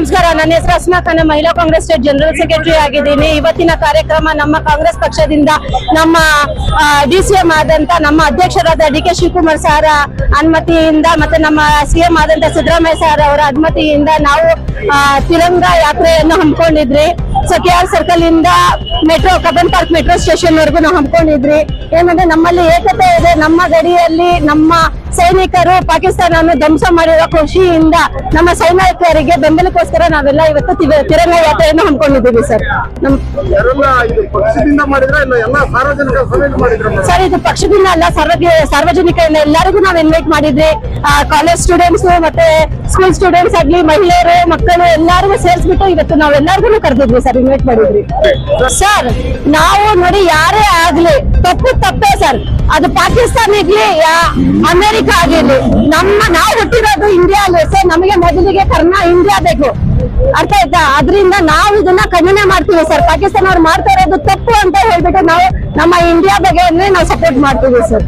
ನಮಸ್ಕಾರ. ನನ್ನ ಹೆಸರು ಅಸ್ಮಾ ಖಾನ. ಮಹಿಳಾ ಕಾಂಗ್ರೆಸ್ ಸ್ಟೇಟ್ ಜನರಲ್ ಸೆಕ್ರೆಟರಿ ಆಗಿದ್ದೀನಿ. ಇವತ್ತಿನ ಕಾರ್ಯಕ್ರಮ ನಮ್ಮ ಕಾಂಗ್ರೆಸ್ ಪಕ್ಷದಿಂದ ನಮ್ಮ ಡಿ ಸಿ ಎಂ ಆದಂತ ನಮ್ಮ ಅಧ್ಯಕ್ಷರಾದ ಡಿ ಕೆ ಶಿವಕುಮಾರ್ ಸಾರ ಅನುಮತಿಯಿಂದ ಮತ್ತೆ ನಮ್ಮ ಸಿ ಎಂ ಆದಂತ ಸಿದ್ದರಾಮಯ್ಯ ಸಾರ್ ಅವರ ಅನುಮತಿಯಿಂದ ನಾವು ತಿರಂಗ ಯಾತ್ರೆಯನ್ನು ಹಮ್ಮಿಕೊಂಡಿದ್ರಿ. ಸೊ ಕೆ ಆರ್ ಸರ್ಕಲ್ ಇಂದ metro Cubbon park metro station ವರೆಗೂ ನಾವು ಹಮ್ಮಿಕೊಂಡಿದ್ರಿ. ಏನಂದ್ರೆ ನಮ್ಮಲ್ಲಿ ಏಕತೆ ಇದೆ. ನಮ್ಮ ಗಡಿಯಲ್ಲಿ ನಮ್ಮ ಸೈನಿಕರು ಪಾಕಿಸ್ತಾನವನ್ನು ಧ್ವಂಸ ಮಾಡಿರೋ ಖುಷಿಯಿಂದ ನಮ್ಮ ಸೈನಿಕರಿಗೆ ಬೆಂಬಲಕ್ಕೋಸ್ಕರ ನಾವೆಲ್ಲ ಇವತ್ತು ತಿರಂಗ ಯಾತ್ರೆಯನ್ನು ಹಮ್ಮಿಕೊಂಡಿದ್ದೀವಿ ಸರ್. ಸಾರ್ವಜನಿಕ ಸರ್ ಇದು ಪಕ್ಷದಿಂದ ಅಲ್ಲ ಸಾರ್ವಜ ಸಾರ್ವಜನಿಕರಿಂದ ಎಲ್ಲರಿಗೂ ನಾವು ಇನ್ವೈಟ್ ಮಾಡಿದ್ವಿ ಕಾಲೇಜ್ ಸ್ಟೂಡೆಂಟ್ಸ್ ಮತ್ತೆ ಸ್ಕೂಲ್ ಸ್ಟೂಡೆಂಟ್ಸ್ ಆಗ್ಲಿ ಮಹಿಳೆಯರು ಮಕ್ಕಳು ಎಲ್ಲರಿಗೂ ಸೇರಿಸ್ಬಿಟ್ಟು ಇವತ್ತು ನಾವೆಲ್ಲರಿಗೂ ಕರೆದಿದ್ವಿ ಸರ್ ಇನ್ವೈಟ್ ಮಾಡಿದ್ವಿ. ಸರ್ ನಾವು ನೋಡಿ ಯಾರೇ ಆಗ್ಲಿ ತಪ್ಪು ತಪ್ಪೇ ಸರ್. ಅದು ಪಾಕಿಸ್ತಾನ ಇರ್ಲಿ ಅಮೆರಿಕ ಆಗಿರ್ಲಿ ನಮ್ಮ ನಾವು ಹುಟ್ಟಿರೋದು ಇಂಡಿಯಾ ಸರ್ ನಮಗೆ ಮೊದಲಿಗೆ ಕರ್ನಾ ಇಂಡಿಯಾ ಬೇಕು. ಅರ್ಥ ಆಯ್ತಾ? ಅದರಿಂದ ನಾವು ಇದನ್ನ ಕಡಿಮೆ ಮಾಡ್ತೀವಿ ಸರ್. ಪಾಕಿಸ್ತಾನ ಅವ್ರು ಮಾಡ್ತಾ ಇರೋದು ತಪ್ಪು ಅಂತ ಹೇಳ್ಬಿಟ್ಟು ನಾವು ನಮ್ಮ ಇಂಡಿಯಾ ಬಗ್ಗೆ ನಾವು ಸಪೋರ್ಟ್ ಮಾಡ್ತೀವಿ ಸರ್.